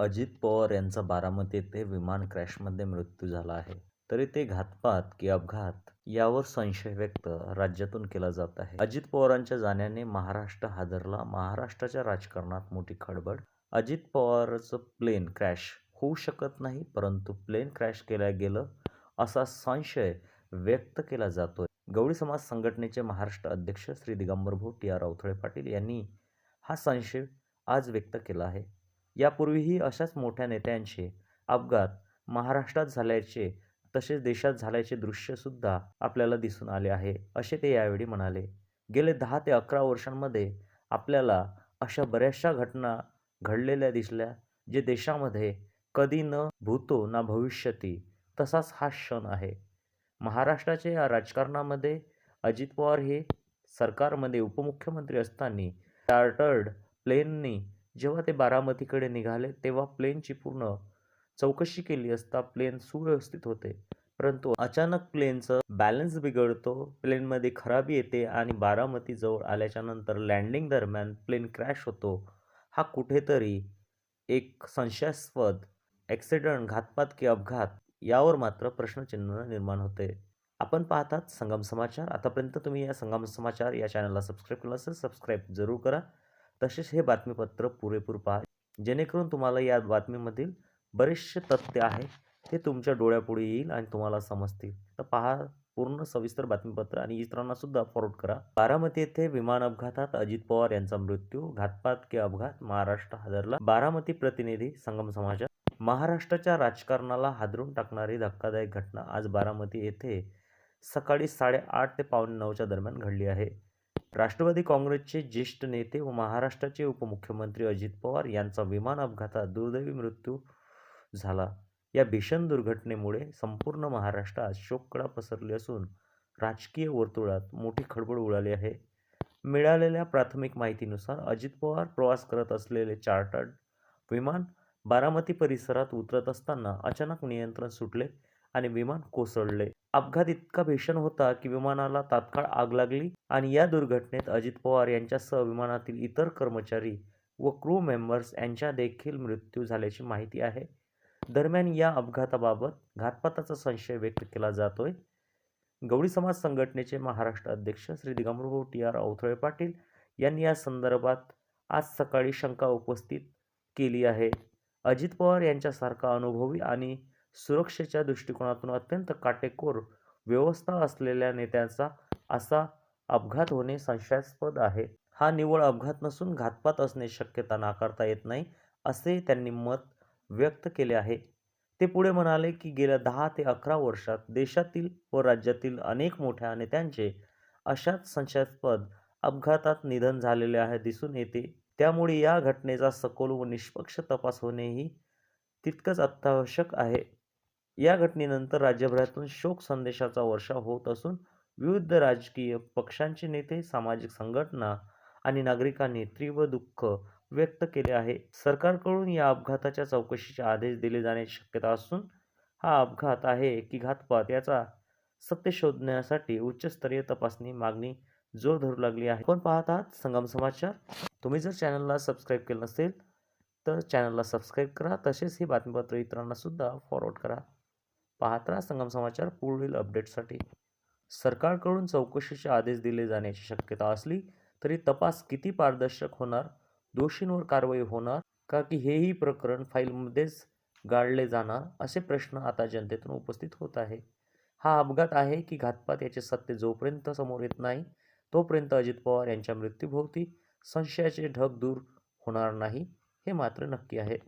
अजित पवार यांचा बारामती येथे विमान क्रॅशमध्ये मृत्यू झाला आहे. तरी ते घातपात की अपघात यावर संशय व्यक्त राज्यातून केला जात आहे. अजित पवारांच्या जाण्याने महाराष्ट्र हादरला. महाराष्ट्राच्या राजकारणात मोठी खळबळ. अजित पवारचं प्लेन क्रॅश होऊ शकत नाही परंतु प्लेन क्रॅश केलं गेलं असा संशय व्यक्त केला जातोय. गवळी समाज संघटनेचे महाराष्ट्र अध्यक्ष श्री दिगंबर भोट या रावथळे पाटील यांनी हा संशय आज व्यक्त केला आहे. यापूर्वीही अशाच मोठ्या नेत्यांचे अपघात महाराष्ट्रात झाल्याचे तसेच देशात झाल्याचे दृश्यसुद्धा आपल्याला दिसून आले आहे असे ते यावेळी म्हणाले. गेले दहा ते अकरा वर्षांमध्ये आपल्याला अशा बऱ्याचशा घटना घडलेल्या दिसल्या जे देशामध्ये कधी न भूतो ना भविष्यती तसाच हा क्षण आहे. महाराष्ट्राच्या या राजकारणामध्ये अजित पवार हे सरकारमध्ये उपमुख्यमंत्री असताना चार्टर्ड प्लेननी जेव्हा ते बारामतीकडे निघाले तेव्हा प्लेनची पूर्ण चौकशी केली असता प्लेन सुव्यवस्थित होते. परंतु अचानक प्लेनचं बॅलन्स बिघडतो प्लेनमध्ये खराबी येते आणि बारामतीजवळ आल्याच्यानंतर लँडिंग दरम्यान प्लेन क्रॅश होतो. हा कुठेतरी एक संशयास्पद ॲक्सिडंट घातपात की अपघात यावर मात्र प्रश्नचिन्ह निर्माण होते. आपण पाहतात संगम समाचार. आतापर्यंत तुम्ही या संगम समाचार या चॅनलला सबस्क्राईब केलं असेल सबस्क्राईब जरूर करा. तसेच हे बातमीपत्र पुरेपूर पहा. जेणेकरून तुम्हाला या बातमीमधील बरेचसे तथ्य आहे ते तुमच्या डोळ्यापुढे येईल आणि तुम्हाला समजतील. तर पहा पूर्ण सविस्तर बातमीपत्र आणि इतरांना सुद्धा फॉरवर्ड करा. बारामती येथे विमान अपघातात अजित पवार यांचा मृत्यू घातपात की अपघात महाराष्ट्र हादरला. बारामती प्रतिनिधी संगम समाजात महाराष्ट्राच्या राजकारणाला हादरून टाकणारी धक्कादायक घटना आज बारामती येथे सकाळी साडेआठ ते पावणे नऊच्या दरम्यान घडली आहे. राष्ट्रवादी काँग्रेसचे ज्येष्ठ नेते व महाराष्ट्राचे उपमुख्यमंत्री अजित पवार यांचा विमान अपघातात दुर्दैवी मृत्यू झाला. या भीषण दुर्घटनेमुळे संपूर्ण महाराष्ट्रात शोककळा पसरली असून राजकीय वर्तुळात मोठी खळबळ उडाली आहे. मिळालेल्या प्राथमिक माहितीनुसार अजित पवार प्रवास करत असलेले चार्टर्ड विमान बारामती परिसरात उतरत असताना अचानक नियंत्रण सुटले. आणि विमान कोसळले. अपघात इतका भीषण होता की विमानाला तात्काळ आग लागली आणि या दुर्घटनेत अजित पवार यांच्यासह विमानातील इतर कर्मचारी व क्रू मेंबर्स यांच्या देखील मृत्यू झाल्याची माहिती आहे. दरम्यान या अपघाताबाबत घातपाताचा संशय व्यक्त केला जातोय. गवळी समाज संघटनेचे महाराष्ट्र अध्यक्ष श्री दिगंबरभाऊ टी आर अवथळे पाटील यांनी या संदर्भात आज सकाळी शंका उपस्थित केली आहे. अजित पवार यांच्यासारखा अनुभवी आणि सुरक्षेच्या दृष्टिकोनातून अत्यंत काटेकोर व्यवस्था असलेल्या नेत्यांचा असा अपघात होणे संशयास्पद आहे. हा निव्वळ अपघात नसून घातपात असणे शक्यता नाकारता येत नाही असे त्यांनी मत व्यक्त केले आहे. ते पुढे म्हणाले की गेल्या दहा ते अकरा वर्षात देशातील व राज्यातील अनेक मोठ्या नेत्यांचे अशाच संशयास्पद अपघातात निधन झालेले आहे दिसून येते. त्यामुळे या घटनेचा सखोल व निष्पक्ष तपास होणेही तितकंच अत्यावश्यक आहे. या घटनेनंतर राज्यभरातून शोक संदेशाचा वर्षा होत असून विविध राजकीय पक्षांचे नेते सामाजिक संघटना आणि नागरिकांनी तीव्र दुःख व्यक्त केले आहे. सरकारकडून या अपघाताच्या चौकशीचे आदेश दिले जाण्याची शक्यता असून हा अपघात आहे की घातपात याचा सत्य शोधण्यासाठी उच्चस्तरीय तपासणी मागणी जोर धरू लागली आहे. पण पाहत आहात संगम समाचार. तुम्ही जर चॅनलला सबस्क्राईब केलं नसेल तर चॅनलला सबस्क्राईब करा. तसेच ही बातमीपत्र इतरांना सुद्धा फॉरवर्ड करा. पाहत राहा संगम समाचार पुढील अपडेटसाठी सरकारकडून चौकशीचे आदेश दिले जाण्याची शक्यता असली तरी तपास किती पारदर्शक होणार दोषींवर कारवाई होणार का की हेही प्रकरण फाईलमध्येच गाळले जाणार असे प्रश्न आता जनतेतून उपस्थित होत आहे. हा अपघात आहे की घातपात याचे सत्य जोपर्यंत समोर येत नाही तोपर्यंत अजित पवार यांच्या मृत्यूभोवती संशयाचे ढग दूर होणार नाही हे मात्र नक्की आहे.